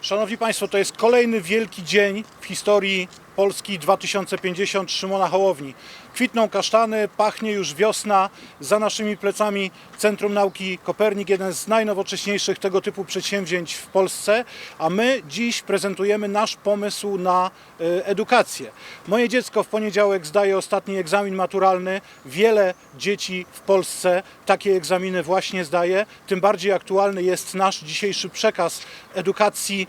Szanowni Państwo, to jest kolejny wielki dzień w historii Polski 2050 Szymona Hołowni. Kwitną kasztany, pachnie już wiosna, za naszymi plecami Centrum Nauki Kopernik, jeden z najnowocześniejszych tego typu przedsięwzięć w Polsce, a my dziś prezentujemy nasz pomysł na e, edukację. Moje dziecko w poniedziałek zdaje ostatni egzamin maturalny. Wiele dzieci w Polsce takie egzaminy właśnie zdaje. Tym bardziej aktualny jest nasz dzisiejszy przekaz edukacji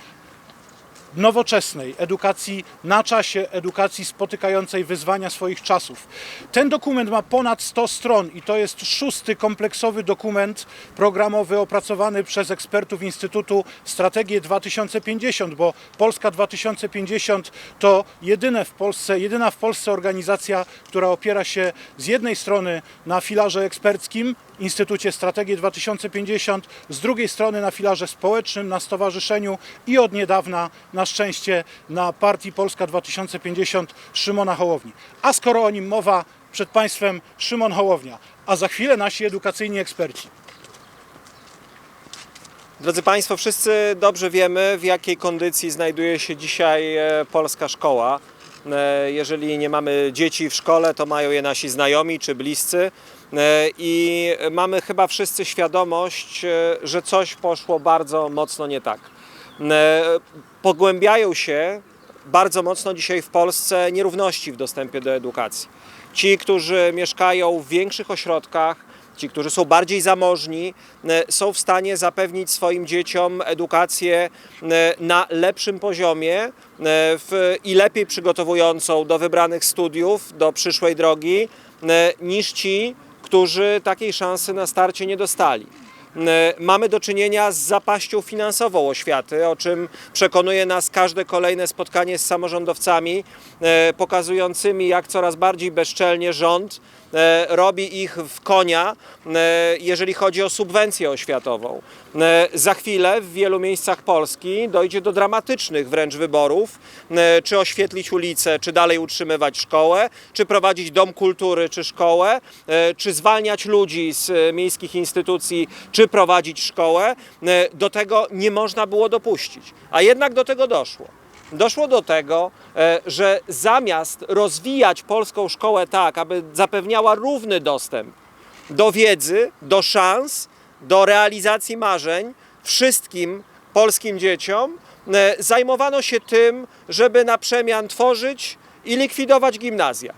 nowoczesnej, edukacji na czasie, edukacji spotykającej wyzwania swoich czasów. Ten dokument ma ponad 100 stron i to jest szósty kompleksowy dokument programowy opracowany przez ekspertów Instytutu Strategię 2050, bo Polska 2050 to jedyne w Polsce, jedyna w Polsce organizacja, która opiera się z jednej strony na filarze eksperckim, Instytucie Strategii 2050, z drugiej strony na filarze społecznym, na stowarzyszeniu i od niedawna na szczęście na partii Polska 2050 Szymona Hołowni. A skoro o nim mowa, przed Państwem Szymon Hołownia, a za chwilę nasi edukacyjni eksperci. Drodzy Państwo, wszyscy dobrze wiemy, w jakiej kondycji znajduje się dzisiaj e, polska szkoła. E, Jeżeli nie mamy dzieci w szkole, to mają je nasi znajomi czy bliscy. E, I mamy chyba wszyscy świadomość, e, że coś poszło bardzo mocno nie tak. E, Pogłębiają się bardzo mocno dzisiaj w Polsce nierówności w dostępie do edukacji. Ci, którzy mieszkają w większych ośrodkach, ci, którzy są bardziej zamożni, są w stanie zapewnić swoim dzieciom edukację na lepszym poziomie i lepiej przygotowującą do wybranych studiów, do przyszłej drogi, niż ci, którzy takiej szansy na starcie nie dostali. E, Mamy do czynienia z zapaścią finansową oświaty, o czym przekonuje nas każde kolejne spotkanie z samorządowcami, e, pokazującymi, jak coraz bardziej bezczelnie rząd robi ich w konia, e, jeżeli chodzi o subwencję oświatową. E, Za chwilę w wielu miejscach Polski dojdzie do dramatycznych wręcz wyborów, e, czy oświetlić ulicę, czy dalej utrzymywać szkołę, czy prowadzić dom kultury, czy szkołę, e, czy zwalniać ludzi z e, miejskich instytucji, czy prowadzić szkołę. E, Do tego nie można było dopuścić, a jednak do tego doszło. Doszło do tego, e, że zamiast rozwijać polską szkołę tak, aby zapewniała równy dostęp do wiedzy, do szans, do realizacji marzeń wszystkim polskim dzieciom, e, zajmowano się tym, żeby na przemian tworzyć i likwidować gimnazja.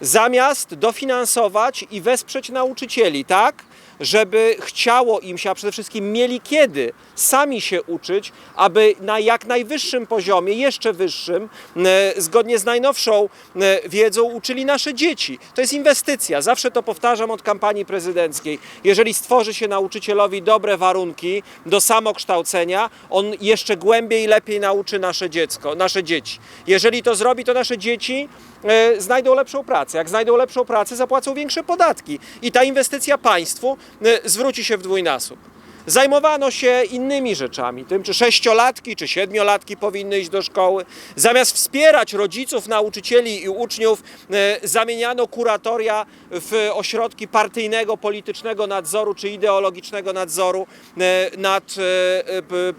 Zamiast dofinansować i wesprzeć nauczycieli, tak, żeby chciało im się, a przede wszystkim mieli kiedy sami się uczyć, aby na jak najwyższym poziomie, jeszcze wyższym, e, zgodnie z najnowszą e, wiedzą, uczyli nasze dzieci. To jest inwestycja. Zawsze to powtarzam od kampanii prezydenckiej. Jeżeli stworzy się nauczycielowi dobre warunki do samokształcenia, on jeszcze głębiej i lepiej nauczy nasze dziecko, nasze dzieci. Jeżeli to zrobi, to nasze dzieci e, znajdą lepszą pracę. Jak znajdą lepszą pracę, zapłacą większe podatki. I ta inwestycja państwu zwróci się w dwójnasób. Zajmowano się innymi rzeczami, tym czy sześciolatki, czy siedmiolatki powinny iść do szkoły. Zamiast wspierać rodziców, nauczycieli i uczniów, e, zamieniano kuratoria w ośrodki partyjnego, politycznego nadzoru czy ideologicznego nadzoru e, nad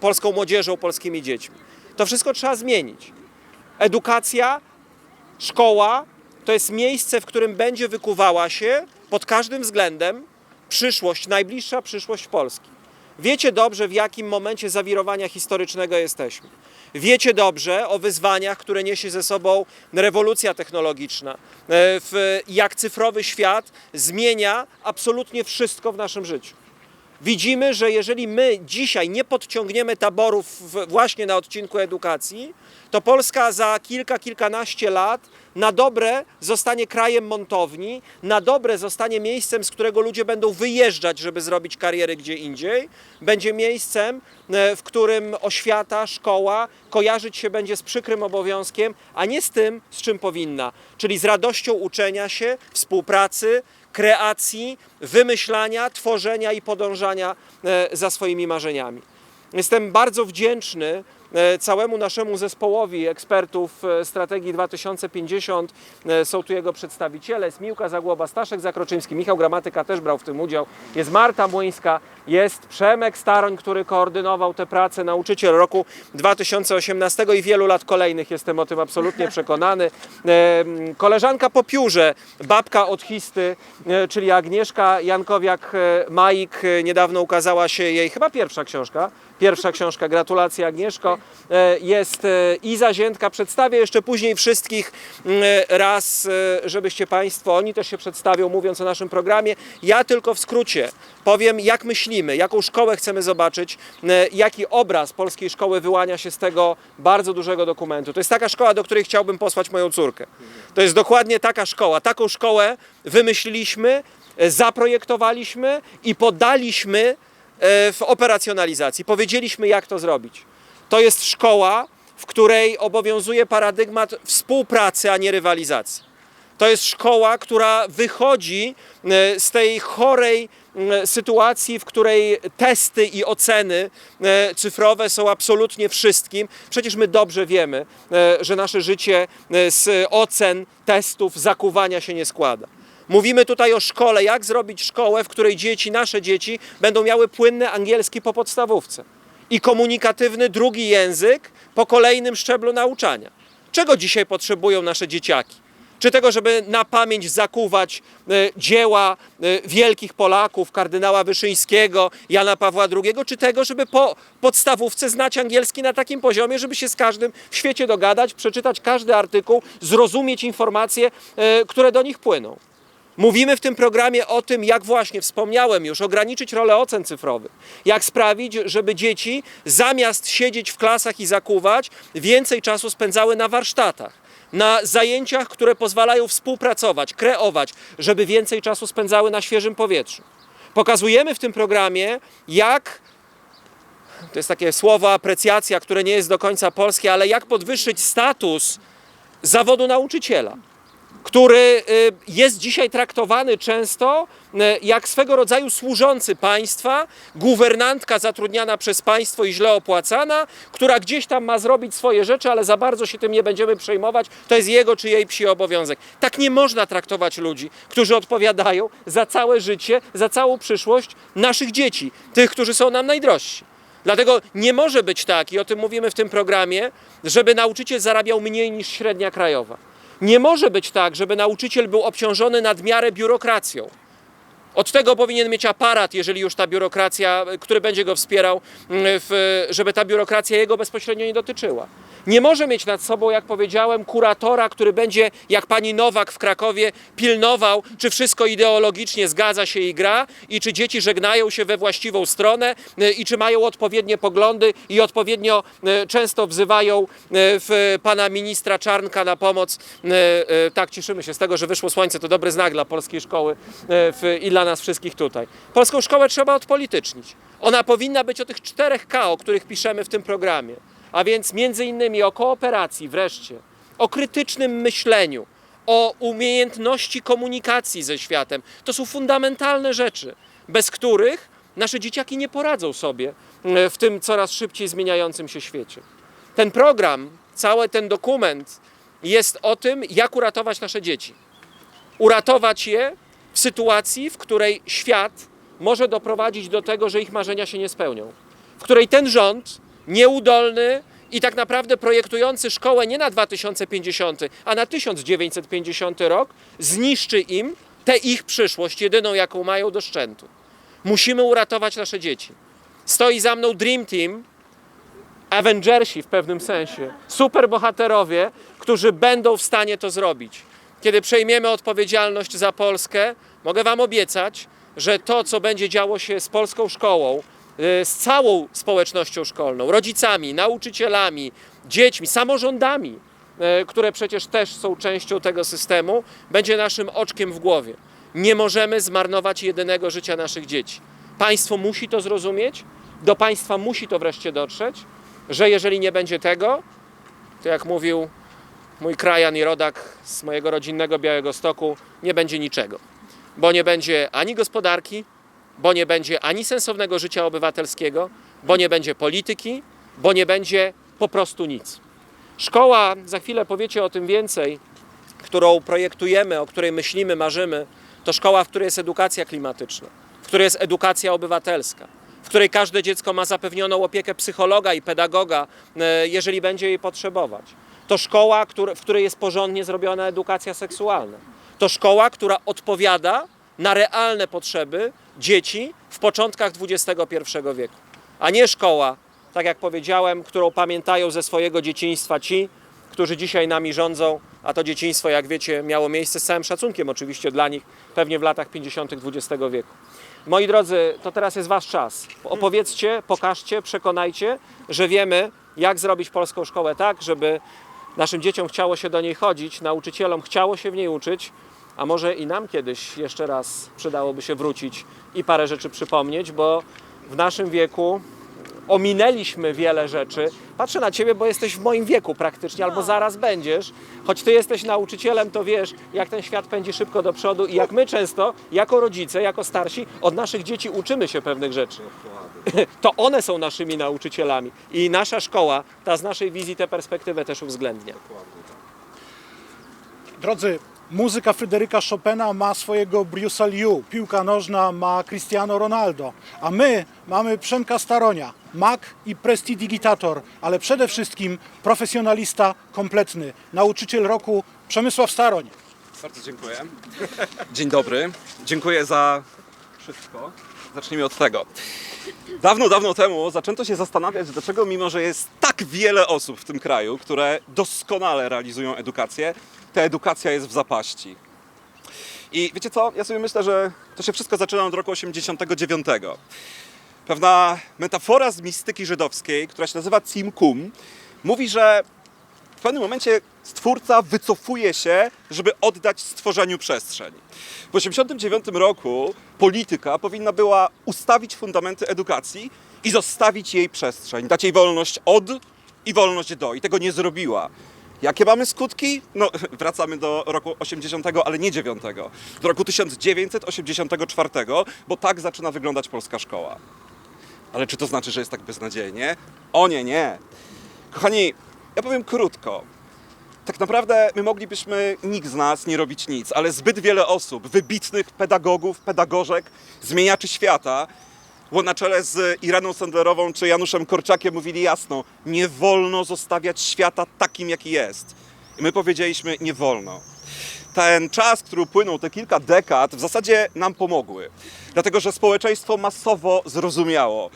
polską młodzieżą, polskimi dziećmi. To wszystko trzeba zmienić. Edukacja Szkoła to jest miejsce, w którym będzie wykuwała się pod każdym względem przyszłość, najbliższa przyszłość Polski. Wiecie dobrze, w jakim momencie zawirowania historycznego jesteśmy. Wiecie dobrze o wyzwaniach, które niesie ze sobą rewolucja technologiczna, e, jak cyfrowy świat zmienia absolutnie wszystko w naszym życiu. Widzimy, że jeżeli my dzisiaj nie podciągniemy taborów właśnie na odcinku edukacji, to Polska za kilka, kilkanaście lat na dobre zostanie krajem montowni, na dobre zostanie miejscem, z którego ludzie będą wyjeżdżać, żeby zrobić karierę gdzie indziej. Będzie miejscem, e, w którym oświata, szkoła kojarzyć się będzie z przykrym obowiązkiem, a nie z tym, z czym powinna, czyli z radością uczenia się, współpracy, kreacji, wymyślania, tworzenia i podążania e, za swoimi marzeniami. Jestem bardzo wdzięczny całemu naszemu zespołowi ekspertów e, strategii 2050. E, Są tu jego przedstawiciele, jest Miłka Zagłoba, Staszek Zakroczyński, Michał Gramatyka też brał w tym udział, jest Marta Młyńska, jest Przemek Staroń, który koordynował tę pracę, nauczyciel roku 2018 i wielu lat kolejnych, jestem o tym absolutnie przekonany. E, Koleżanka po piórze, babka od histy, e, czyli Agnieszka Jankowiak-Majik, e, niedawno ukazała się jej chyba pierwsza książka, Pierwsza książka, gratulacje Agnieszko. E, Jest e, Iza Ziętka. Przedstawię jeszcze później wszystkich mm, raz, e, żebyście Państwo, oni też się przedstawią, mówiąc o naszym programie. Ja tylko w skrócie powiem, jak myślimy, jaką szkołę chcemy zobaczyć, jaki obraz polskiej szkoły wyłania się z tego bardzo dużego dokumentu. To jest taka szkoła, do której chciałbym posłać moją córkę. To jest dokładnie taka szkoła. Taką szkołę wymyśliliśmy, zaprojektowaliśmy i podaliśmy w operacjonalizacji. Powiedzieliśmy, jak to zrobić. To jest szkoła, w której obowiązuje paradygmat współpracy, a nie rywalizacji. To jest szkoła, która wychodzi e, z tej chorej sytuacji, w której testy i oceny e, cyfrowe są absolutnie wszystkim. Przecież my dobrze wiemy, e, że nasze życie z ocen, testów, zakuwania się nie składa. Mówimy tutaj o szkole, jak zrobić szkołę, w której dzieci, nasze dzieci, będą miały płynny angielski po podstawówce i komunikatywny drugi język po kolejnym szczeblu nauczania. Czego dzisiaj potrzebują nasze dzieciaki? Czy tego, żeby na pamięć zakuwać e, dzieła e, wielkich Polaków, kardynała Wyszyńskiego, Jana Pawła II, czy tego, żeby po podstawówce znać angielski na takim poziomie, żeby się z każdym w świecie dogadać, przeczytać każdy artykuł, zrozumieć informacje, e, które do nich płyną? Mówimy w tym programie o tym, jak właśnie wspomniałem już, ograniczyć rolę ocen cyfrowych. Jak sprawić, żeby dzieci zamiast siedzieć w klasach i zakuwać, więcej czasu spędzały na warsztatach, na zajęciach, które pozwalają współpracować, kreować, żeby więcej czasu spędzały na świeżym powietrzu. Pokazujemy w tym programie, jak to jest takie słowo aprecjacja, które nie jest do końca polskie, ale jak podwyższyć status zawodu nauczyciela który y, jest dzisiaj traktowany często y, jak swego rodzaju służący państwa, guwernantka zatrudniana przez państwo i źle opłacana, która gdzieś tam ma zrobić swoje rzeczy, ale za bardzo się tym nie będziemy przejmować, to jest jego czy jej psi obowiązek. Tak nie można traktować ludzi, którzy odpowiadają za całe życie, za całą przyszłość naszych dzieci, tych, którzy są nam najdrożsi. Dlatego nie może być tak, i o tym mówimy w tym programie, żeby nauczyciel zarabiał mniej niż średnia krajowa. Nie może być tak, żeby nauczyciel był obciążony nadmiarę biurokracją. Od tego powinien mieć aparat, jeżeli już ta biurokracja, który będzie go wspierał, mm, w, żeby ta biurokracja jego bezpośrednio nie dotyczyła. Nie może mieć nad sobą, jak powiedziałem, kuratora, który będzie, jak pani Nowak w Krakowie, pilnował, czy wszystko ideologicznie zgadza się i gra, i czy dzieci żegnają się we właściwą stronę, y, i czy mają odpowiednie poglądy, i odpowiednio y, często wzywają y, w pana ministra Czarnka na pomoc. Tak, cieszymy się z tego, że wyszło słońce, to dobry znak dla polskiej szkoły i dla nas wszystkich tutaj. Polską szkołę trzeba odpolitycznić. Ona powinna być o tych czterech K, o których piszemy w tym programie. A więc między innymi o kooperacji wreszcie, o krytycznym myśleniu, o umiejętności komunikacji ze światem. To są fundamentalne rzeczy, bez których nasze dzieciaki nie poradzą sobie e, w tym coraz szybciej zmieniającym się świecie. Ten program, cały ten dokument jest o tym, jak uratować nasze dzieci. Uratować je w sytuacji, w której świat może doprowadzić do tego, że ich marzenia się nie spełnią. W której ten rząd, nieudolny i tak naprawdę projektujący szkołę nie na 2050, a na 1950 rok, zniszczy im tę ich przyszłość, jedyną jaką mają do szczętu. Musimy uratować nasze dzieci. Stoi za mną Dream Team, Avengersi w pewnym sensie, superbohaterowie, którzy będą w stanie to zrobić. Kiedy przejmiemy odpowiedzialność za Polskę, mogę Wam obiecać, że to, co będzie działo się z polską szkołą, y, z całą społecznością szkolną, rodzicami, nauczycielami, dziećmi, samorządami, y, które przecież też są częścią tego systemu, będzie naszym oczkiem w głowie. Nie możemy zmarnować jedynego życia naszych dzieci. Państwo musi to zrozumieć, do państwa musi to wreszcie dotrzeć, że jeżeli nie będzie tego, to jak mówił mój krajan i rodak z mojego rodzinnego Białego Stoku, nie będzie niczego. Bo nie będzie ani gospodarki, bo nie będzie ani sensownego życia obywatelskiego, bo nie będzie polityki, bo nie będzie po prostu nic. Szkoła, za chwilę powiecie o tym więcej, którą projektujemy, o której myślimy, marzymy, to szkoła, w której jest edukacja klimatyczna, w której jest edukacja obywatelska, w której każde dziecko ma zapewnioną opiekę psychologa i pedagoga, e, jeżeli będzie jej potrzebować. To szkoła, w której jest porządnie zrobiona edukacja seksualna. To szkoła, która odpowiada na realne potrzeby dzieci w początkach XXI wieku, a nie szkoła, tak jak powiedziałem, którą pamiętają ze swojego dzieciństwa ci, którzy dzisiaj nami rządzą, a to dzieciństwo, jak wiecie, miało miejsce z całym szacunkiem oczywiście dla nich, pewnie w latach 50. XX wieku. Moi drodzy, to teraz jest wasz czas. Opowiedzcie, pokażcie, przekonajcie, że wiemy, jak zrobić polską szkołę tak, żeby naszym dzieciom chciało się do niej chodzić, nauczycielom chciało się w niej uczyć, a może i nam kiedyś jeszcze raz przydałoby się wrócić i parę rzeczy przypomnieć, bo w naszym wieku ominęliśmy wiele rzeczy. Patrzę na ciebie, bo jesteś w moim wieku praktycznie, albo zaraz będziesz. Choć ty jesteś nauczycielem, to wiesz, jak ten świat pędzi szybko do przodu i jak my często, jako rodzice, jako starsi, od naszych dzieci uczymy się pewnych rzeczy. To one są naszymi nauczycielami i nasza szkoła, ta z naszej wizji tę perspektywę też uwzględnia. Drodzy, muzyka Fryderyka Chopina ma swojego Bruce'a Liu, piłka nożna ma Cristiano Ronaldo, a my mamy Przemka Staronia, Mac i Prestidigitator, ale przede wszystkim profesjonalista kompletny, nauczyciel roku Przemysław Staroń. Bardzo dziękuję. Dzień dobry. Dziękuję za wszystko. Zacznijmy od tego. Dawno, dawno temu zaczęto się zastanawiać, dlaczego mimo, że jest tak wiele osób w tym kraju, które doskonale realizują edukację, ta edukacja jest w zapaści. I wiecie co? Ja sobie myślę, że to się wszystko zaczyna od roku 89. Pewna metafora z mistyki żydowskiej, która się nazywa Tzimkum, mówi, że w pewnym momencie stwórca wycofuje się, żeby oddać stworzeniu przestrzeń. W 1989 roku polityka powinna była ustawić fundamenty edukacji i zostawić jej przestrzeń, dać jej wolność od i wolność do. I tego nie zrobiła. Jakie mamy skutki? No, wracamy do roku 80, ale nie 9, do roku 1984, bo tak zaczyna wyglądać polska szkoła. Ale czy to znaczy, że jest tak beznadziejnie? O nie, nie. Kochani, ja powiem krótko. Tak naprawdę my moglibyśmy, nikt z nas, nie robić nic, ale zbyt wiele osób, wybitnych pedagogów, pedagożek, zmieniaczy świata, bo na czele z Iraną Sandlerową czy Januszem Korczakiem mówili jasno, nie wolno zostawiać świata takim, jaki jest. I my powiedzieliśmy, nie wolno. Ten czas, który upłynął, te kilka dekad, w zasadzie nam pomogły. Dlatego, że społeczeństwo masowo zrozumiało,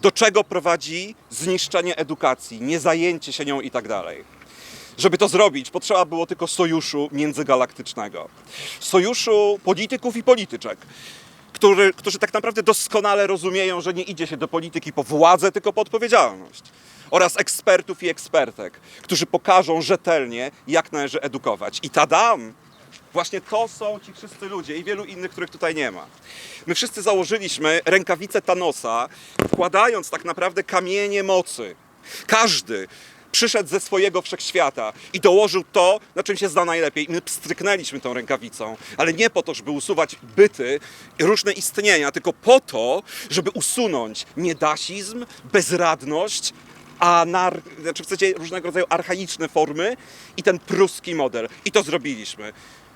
do czego prowadzi zniszczenie edukacji, niezajęcie się nią i tak dalej. Żeby to zrobić, potrzeba było tylko sojuszu międzygalaktycznego. Sojuszu polityków i polityczek, który, którzy tak naprawdę doskonale rozumieją, że nie idzie się do polityki po władzę, tylko po odpowiedzialność. Oraz ekspertów i ekspertek, którzy pokażą rzetelnie, jak należy edukować. I tadam! Właśnie to są ci wszyscy ludzie i wielu innych, których tutaj nie ma. My wszyscy założyliśmy rękawice Thanosa, wkładając tak naprawdę kamienie mocy. Każdy przyszedł ze swojego wszechświata i dołożył to, na czym się zna najlepiej. I my pstryknęliśmy tą rękawicą, ale nie po to, żeby usuwać byty, różne istnienia, tylko po to, żeby usunąć niedasizm, bezradność, anar, znaczy w zasadzie różnego rodzaju archaiczne formy i ten pruski model. I to zrobiliśmy.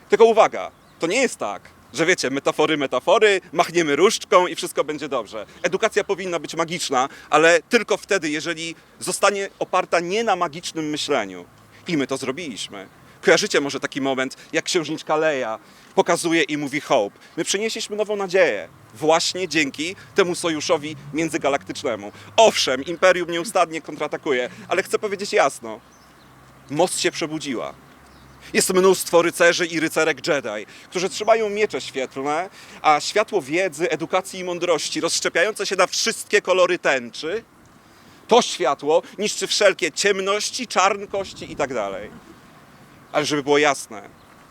Tylko uwaga, to nie jest tak, że wiecie, metafory, metafory, machniemy różdżką i wszystko będzie dobrze. Edukacja powinna być magiczna, ale tylko wtedy, jeżeli zostanie oparta nie na magicznym myśleniu. I my to zrobiliśmy. Kojarzycie może taki moment, jak księżniczka Leia pokazuje i mówi hope. My przynieśliśmy nową nadzieję właśnie dzięki temu sojuszowi międzygalaktycznemu. Owszem, Imperium nieustannie kontratakuje, ale chcę powiedzieć jasno, moc się przebudziła. Jest mnóstwo rycerzy i rycerek Jedi, którzy trzymają miecze świetlne, a światło wiedzy, edukacji i mądrości, rozszczepiające się na wszystkie kolory tęczy, to światło niszczy wszelkie ciemności, czarnkości i tak. Ale żeby było jasne,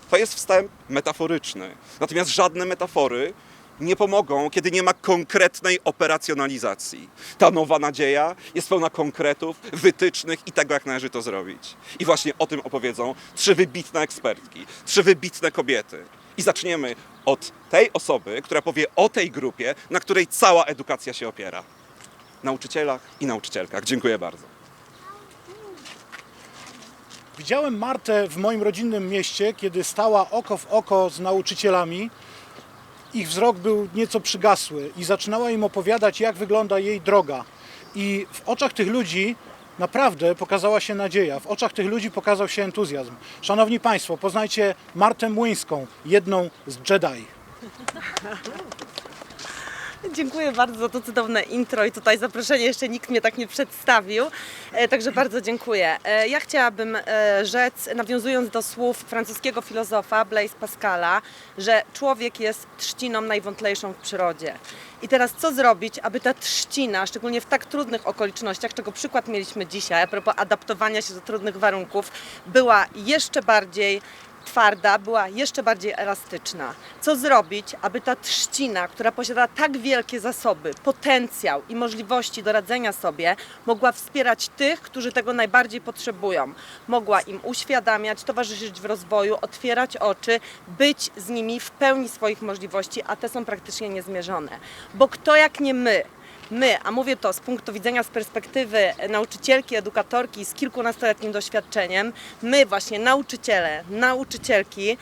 to jest wstęp metaforyczny. Natomiast żadne metafory nie pomogą, kiedy nie ma konkretnej operacjonalizacji. Ta nowa nadzieja jest pełna konkretów, wytycznych i tego, jak należy to zrobić. I właśnie o tym opowiedzą trzy wybitne ekspertki, trzy wybitne kobiety. I zaczniemy od tej osoby, która powie o tej grupie, na której cała edukacja się opiera. Nauczycielach i nauczycielkach. Dziękuję bardzo. Widziałem Martę w moim rodzinnym mieście, kiedy stała oko w oko z nauczycielami. Ich wzrok był nieco przygasły i zaczynała im opowiadać, jak wygląda jej droga. I w oczach tych ludzi naprawdę pokazała się nadzieja, w oczach tych ludzi pokazał się entuzjazm. Szanowni Państwo, poznajcie Martę Młyńską, jedną z Jedi. Dziękuję bardzo za to cudowne intro i tutaj zaproszenie. Jeszcze nikt mnie tak nie przedstawił, e, także bardzo dziękuję. E, Ja chciałabym e, rzec, nawiązując do słów francuskiego filozofa Blaise Pascala, że człowiek jest trzciną najwątlejszą w przyrodzie. I teraz co zrobić, aby ta trzcina, szczególnie w tak trudnych okolicznościach, czego przykład mieliśmy dzisiaj, a propos adaptowania się do trudnych warunków, była jeszcze bardziej twarda, była jeszcze bardziej elastyczna. Co zrobić, aby ta trzcina, która posiada tak wielkie zasoby, potencjał i możliwości do radzenia sobie, mogła wspierać tych, którzy tego najbardziej potrzebują. Mogła im uświadamiać, towarzyszyć w rozwoju, otwierać oczy, być z nimi w pełni swoich możliwości, a te są praktycznie niezmierzone. Bo kto jak nie my, my, a mówię to z punktu widzenia, z perspektywy nauczycielki, edukatorki z kilkunastoletnim doświadczeniem, my właśnie nauczyciele, nauczycielki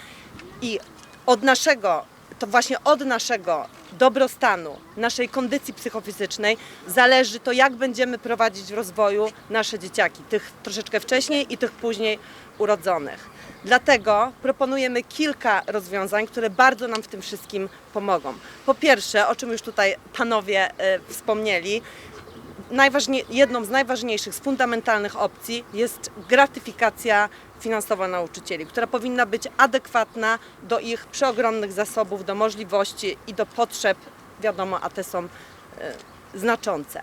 i od naszego, to właśnie od naszego dobrostanu, naszej kondycji psychofizycznej zależy to, jak będziemy prowadzić w rozwoju nasze dzieciaki, tych troszeczkę wcześniej i tych później urodzonych. Dlatego proponujemy kilka rozwiązań, które bardzo nam w tym wszystkim pomogą. Po pierwsze, o czym już tutaj panowie e, wspomnieli, jedną z najważniejszych, z fundamentalnych opcji jest gratyfikacja finansowa nauczycieli, która powinna być adekwatna do ich przeogromnych zasobów, do możliwości i do potrzeb, wiadomo, a te są e, znaczące.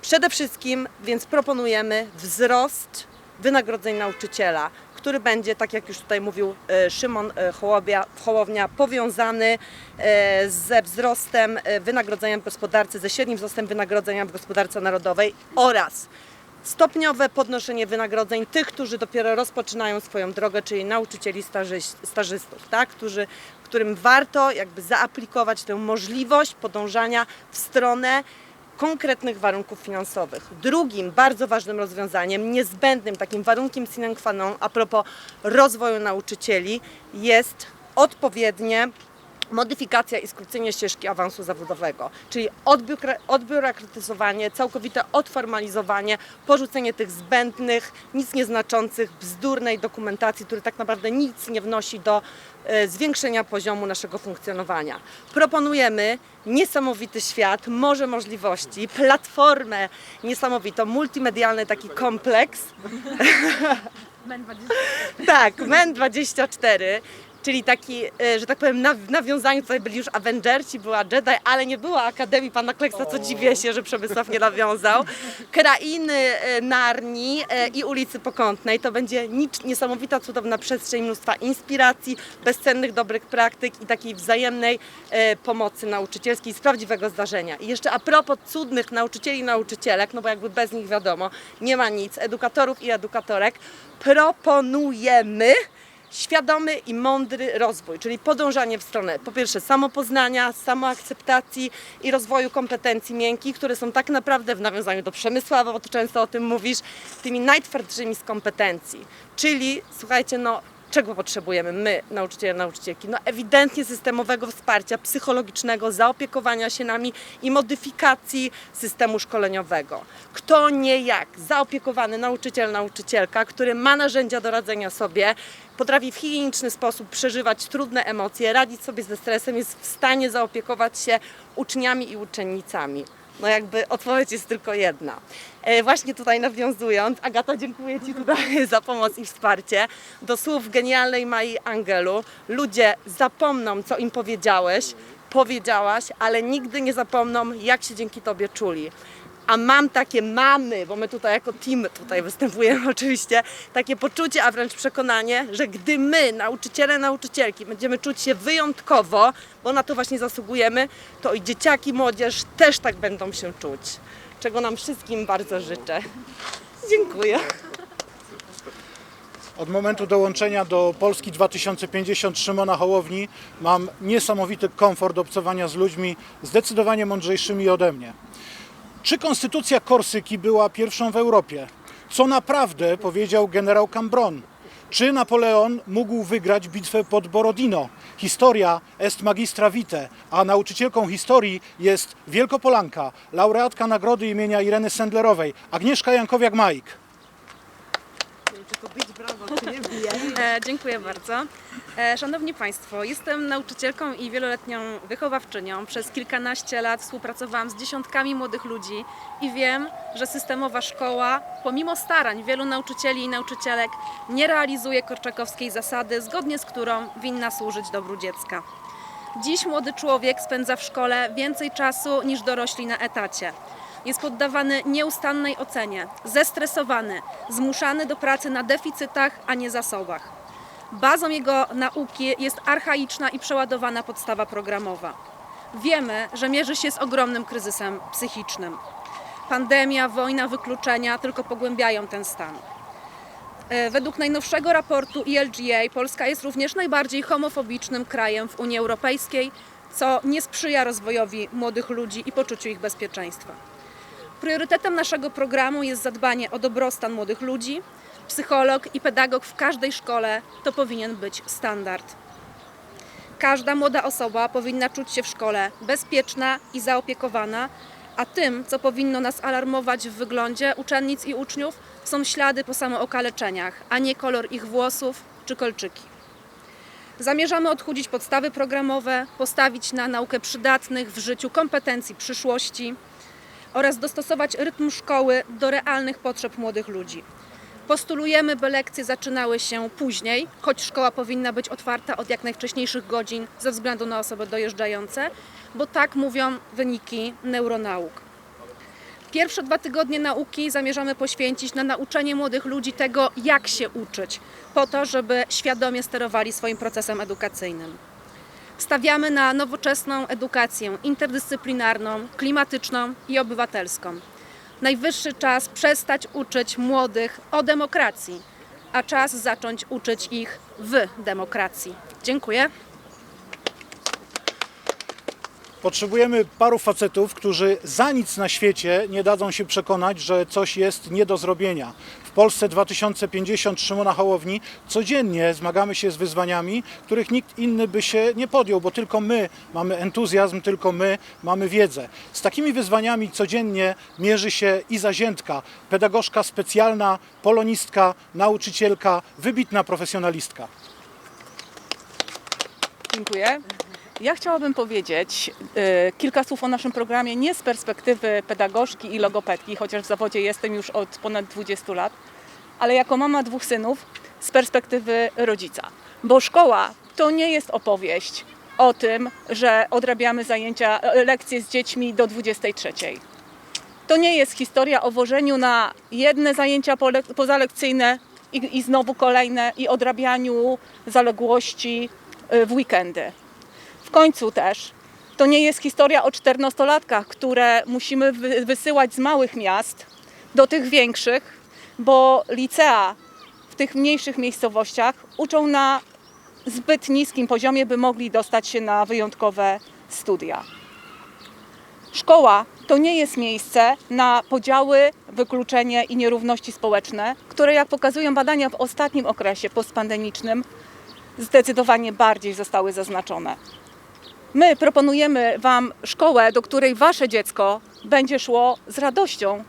Przede wszystkim więc proponujemy wzrost wynagrodzeń nauczyciela, który będzie, tak jak już tutaj mówił e, Szymon e, Hołowia, Hołownia, powiązany e, ze wzrostem wynagrodzenia w gospodarce, ze średnim wzrostem wynagrodzenia w gospodarce narodowej oraz stopniowe podnoszenie wynagrodzeń tych, którzy dopiero rozpoczynają swoją drogę, czyli nauczycieli stażystów, tak? którzy, którym warto jakby zaaplikować tę możliwość podążania w stronę konkretnych warunków finansowych. Drugim bardzo ważnym rozwiązaniem, niezbędnym takim warunkiem sine qua non a propos rozwoju nauczycieli jest odpowiednie modyfikacja i skrócenie ścieżki awansu zawodowego, czyli odbiukra- odbiurokratyzowanie, całkowite odformalizowanie, porzucenie tych zbędnych, nic nieznaczących, bzdurnej dokumentacji, który tak naprawdę nic nie wnosi do e, zwiększenia poziomu naszego funkcjonowania. Proponujemy niesamowity świat, morze możliwości, platformę niesamowitą, multimedialny taki kompleks, tak, MEN 24, czyli taki, e, że tak powiem, w nawiązaniu tutaj byli już Avengersi, była Jedi, ale nie była Akademii Pana Kleksa, co dziwię się, że Przemysław nie nawiązał. Krainy e, Narni e, i ulicy Pokątnej to będzie niesamowita, cudowna przestrzeń mnóstwa inspiracji, bezcennych, dobrych praktyk i takiej wzajemnej pomocy nauczycielskiej z prawdziwego zdarzenia. I jeszcze a propos cudnych nauczycieli i nauczycielek, no bo jakby bez nich wiadomo, nie ma nic, edukatorów i edukatorek, proponujemy świadomy i mądry rozwój, czyli podążanie w stronę po pierwsze samopoznania, samoakceptacji i rozwoju kompetencji miękkich, które są tak naprawdę w nawiązaniu do Przemysława, bo tu często o tym mówisz, tymi najtwardszymi z kompetencji. Czyli słuchajcie, no czego potrzebujemy my, nauczyciele, nauczycielki? No ewidentnie systemowego wsparcia psychologicznego, zaopiekowania się nami i modyfikacji systemu szkoleniowego. Kto nie jak zaopiekowany nauczyciel, nauczycielka, który ma narzędzia do radzenia sobie, potrafi w higieniczny sposób przeżywać trudne emocje, radzić sobie ze stresem, jest w stanie zaopiekować się uczniami i uczennicami. No jakby odpowiedź jest tylko jedna. E, Właśnie tutaj nawiązując, Agata, dziękuję Ci tutaj za pomoc i wsparcie. Do słów genialnej Mai Angelu. Ludzie zapomną, co im powiedziałeś, powiedziałaś, ale nigdy nie zapomną, jak się dzięki Tobie czuli. A mam takie mamy, bo my tutaj jako team tutaj występujemy oczywiście, takie poczucie, a wręcz przekonanie, że gdy my, nauczyciele, nauczycielki, będziemy czuć się wyjątkowo, bo na to właśnie zasługujemy, to i dzieciaki, młodzież też tak będą się czuć. Czego nam wszystkim bardzo życzę. Dziękuję. Od momentu dołączenia do Polski 2050 Szymona Hołowni mam niesamowity komfort obcowania z ludźmi zdecydowanie mądrzejszymi ode mnie. Czy konstytucja Korsyki była pierwszą w Europie? Co naprawdę powiedział generał Cambron? Czy Napoleon mógł wygrać bitwę pod Borodino? Historia est magistra vitae, a nauczycielką historii jest Wielkopolanka, laureatka nagrody imienia Ireny Sendlerowej, Agnieszka Jankowiak-Majk. E, dziękuję bardzo. E, szanowni Państwo, jestem nauczycielką i wieloletnią wychowawczynią. Przez kilkanaście lat współpracowałam z dziesiątkami młodych ludzi i wiem, że systemowa szkoła, pomimo starań wielu nauczycieli i nauczycielek, nie realizuje korczakowskiej zasady, zgodnie z którą winna służyć dobru dziecka. Dziś młody człowiek spędza w szkole więcej czasu niż dorośli na etacie. Jest poddawany nieustannej ocenie, zestresowany, zmuszany do pracy na deficytach, a nie zasobach. Bazą jego nauki jest archaiczna i przeładowana podstawa programowa. Wiemy, że mierzy się z ogromnym kryzysem psychicznym. Pandemia, wojna, wykluczenia tylko pogłębiają ten stan. E, Według najnowszego raportu ELGA Polska jest również najbardziej homofobicznym krajem w Unii Europejskiej, co nie sprzyja rozwojowi młodych ludzi i poczuciu ich bezpieczeństwa. Priorytetem naszego programu jest zadbanie o dobrostan młodych ludzi. Psycholog i pedagog w każdej szkole to powinien być standard. Każda młoda osoba powinna czuć się w szkole bezpieczna i zaopiekowana, a tym, co powinno nas alarmować w wyglądzie uczennic i uczniów, są ślady po samookaleczeniach, a nie kolor ich włosów czy kolczyki. Zamierzamy odchudzić podstawy programowe, postawić na naukę przydatnych w życiu kompetencji przyszłości oraz dostosować rytm szkoły do realnych potrzeb młodych ludzi. Postulujemy, by lekcje zaczynały się później, choć szkoła powinna być otwarta od jak najwcześniejszych godzin ze względu na osoby dojeżdżające, bo tak mówią wyniki neuronauk. Pierwsze dwa tygodnie nauki zamierzamy poświęcić na nauczenie młodych ludzi tego, jak się uczyć, po to, żeby świadomie sterowali swoim procesem edukacyjnym. Stawiamy na nowoczesną edukację interdyscyplinarną, klimatyczną i obywatelską. Najwyższy czas przestać uczyć młodych o demokracji, a czas zacząć uczyć ich w demokracji. Dziękuję. Potrzebujemy paru facetów, którzy za nic na świecie nie dadzą się przekonać, że coś jest nie do zrobienia. W Polsce 2050 Szymona Hołowni codziennie zmagamy się z wyzwaniami, których nikt inny by się nie podjął, bo tylko my mamy entuzjazm, tylko my mamy wiedzę. Z takimi wyzwaniami codziennie mierzy się Iza Ziętka, pedagogzka specjalna, polonistka, nauczycielka, wybitna profesjonalistka. Dziękuję. Ja chciałabym powiedzieć e, kilka słów o naszym programie nie z perspektywy pedagogzki i logopedki, chociaż w zawodzie jestem już od ponad 20 lat, ale jako mama dwóch synów z perspektywy rodzica. Bo szkoła to nie jest opowieść o tym, że odrabiamy zajęcia, e, lekcje z dziećmi do 23. To nie jest historia o wożeniu na jedne zajęcia pozalekcyjne i, i znowu kolejne i odrabianiu zaległości y, w weekendy. W końcu też to nie jest historia o czternastolatkach, które musimy wy- wysyłać z małych miast do tych większych, bo licea w tych mniejszych miejscowościach uczą na zbyt niskim poziomie, by mogli dostać się na wyjątkowe studia. Szkoła to nie jest miejsce na podziały, wykluczenie i nierówności społeczne, które, jak pokazują badania w ostatnim okresie postpandemicznym, zdecydowanie bardziej zostały zaznaczone. My proponujemy Wam szkołę, do której Wasze dziecko będzie szło z radością,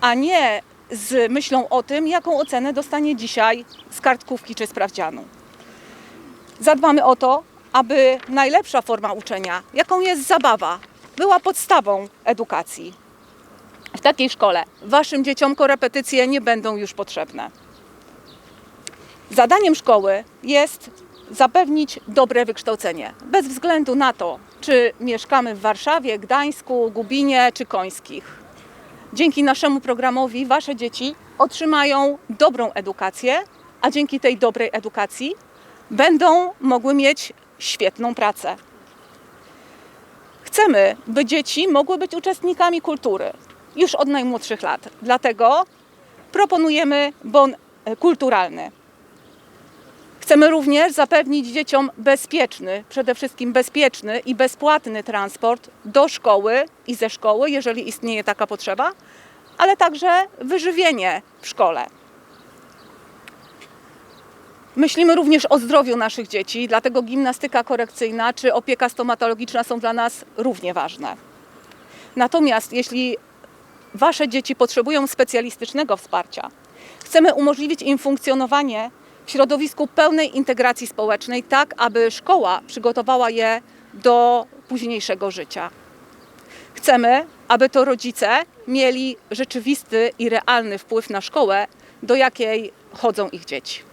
a nie z myślą o tym, jaką ocenę dostanie dzisiaj z kartkówki czy sprawdzianu. Zadbamy o to, aby najlepsza forma uczenia, jaką jest zabawa, była podstawą edukacji. W takiej szkole Waszym dzieciom korepetycje nie będą już potrzebne. Zadaniem szkoły jest zapewnić dobre wykształcenie, bez względu na to, czy mieszkamy w Warszawie, Gdańsku, Gubinie czy Końskich. Dzięki naszemu programowi Wasze dzieci otrzymają dobrą edukację, a dzięki tej dobrej edukacji będą mogły mieć świetną pracę. Chcemy, by dzieci mogły być uczestnikami kultury już od najmłodszych lat. Dlatego proponujemy bon e, kulturalny. Chcemy również zapewnić dzieciom bezpieczny, przede wszystkim bezpieczny i bezpłatny transport do szkoły i ze szkoły, jeżeli istnieje taka potrzeba, ale także wyżywienie w szkole. Myślimy również o zdrowiu naszych dzieci, dlatego gimnastyka korekcyjna czy opieka stomatologiczna są dla nas równie ważne. Natomiast jeśli Wasze dzieci potrzebują specjalistycznego wsparcia, chcemy umożliwić im funkcjonowanie w środowisku pełnej integracji społecznej, tak aby szkoła przygotowała je do późniejszego życia. Chcemy, aby to rodzice mieli rzeczywisty i realny wpływ na szkołę, do jakiej chodzą ich dzieci.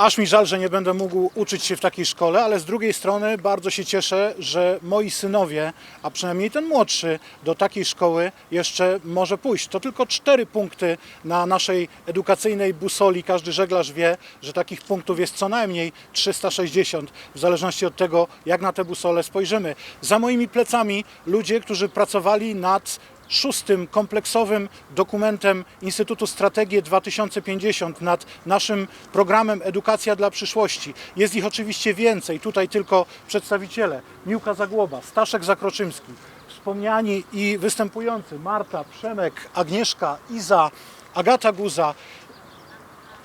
Aż mi żal, że nie będę mógł uczyć się w takiej szkole, ale z drugiej strony bardzo się cieszę, że moi synowie, a przynajmniej ten młodszy, do takiej szkoły jeszcze może pójść. To tylko cztery punkty na naszej edukacyjnej busoli. Każdy żeglarz wie, że takich punktów jest co najmniej 360, w zależności od tego, jak na tę busolę spojrzymy. Za moimi plecami ludzie, którzy pracowali nad szóstym kompleksowym dokumentem Instytutu Strategii 2050 nad naszym programem Edukacja dla przyszłości. Jest ich oczywiście więcej, tutaj tylko przedstawiciele. Miłka Zagłoba, Staszek Zakroczymski, wspomniani i występujący Marta, Przemek, Agnieszka, Iza, Agata Guza,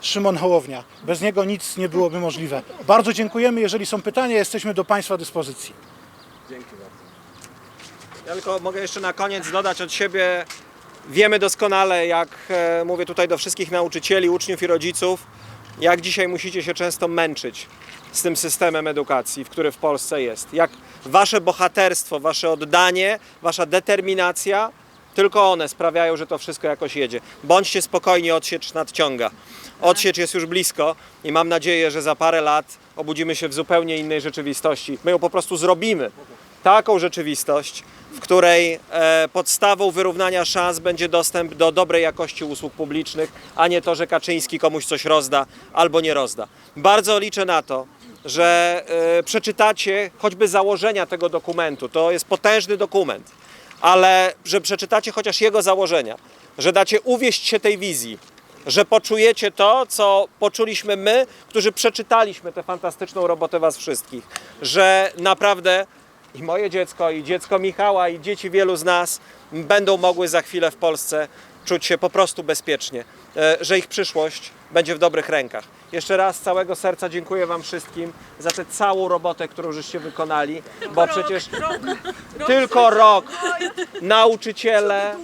Szymon Hołownia. Bez niego nic nie byłoby możliwe. Bardzo dziękujemy. Jeżeli są pytania, jesteśmy do Państwa dyspozycji. Ja tylko mogę jeszcze na koniec dodać od siebie. Wiemy doskonale, jak e, mówię tutaj do wszystkich nauczycieli, uczniów i rodziców, jak dzisiaj musicie się często męczyć z tym systemem edukacji, w który w Polsce jest. Jak wasze bohaterstwo, wasze oddanie, wasza determinacja, tylko one sprawiają, że to wszystko jakoś jedzie. Bądźcie spokojni, odsiecz nadciąga. Odsiecz jest już blisko i mam nadzieję, że za parę lat obudzimy się w zupełnie innej rzeczywistości. My ją po prostu zrobimy. Taką rzeczywistość, w której e, podstawą wyrównania szans będzie dostęp do dobrej jakości usług publicznych, a nie to, że Kaczyński komuś coś rozda albo nie rozda. Bardzo liczę na to, że e, przeczytacie choćby założenia tego dokumentu. To jest potężny dokument, ale że przeczytacie chociaż jego założenia, że dacie uwieść się tej wizji, że poczujecie to, co poczuliśmy my, którzy przeczytaliśmy tę fantastyczną robotę Was wszystkich, że naprawdę i moje dziecko, i dziecko Michała, i dzieci wielu z nas będą mogły za chwilę w Polsce czuć się po prostu bezpiecznie, e, że ich przyszłość będzie w dobrych rękach. Jeszcze raz z całego serca dziękuję Wam wszystkim za tę całą robotę, którą żeście wykonali, bo przecież tylko rok nauczyciele,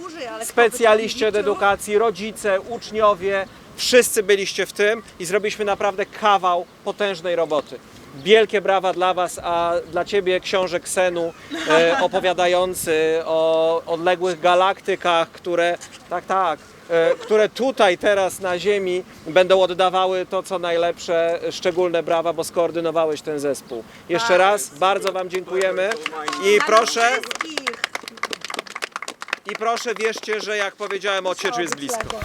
specjaliści od edukacji, rodzice, uczniowie, wszyscy byliście w tym i zrobiliśmy naprawdę kawał potężnej roboty. Wielkie brawa dla Was, a dla Ciebie książę Ksenu e, opowiadający o odległych galaktykach, które, tak, tak, e, które tutaj teraz na Ziemi będą oddawały to, co najlepsze. Szczególne brawa, bo skoordynowałeś ten zespół. Jeszcze raz bardzo Wam dziękujemy i proszę, i proszę wierzcie, że jak powiedziałem, odsiecz jest blisko.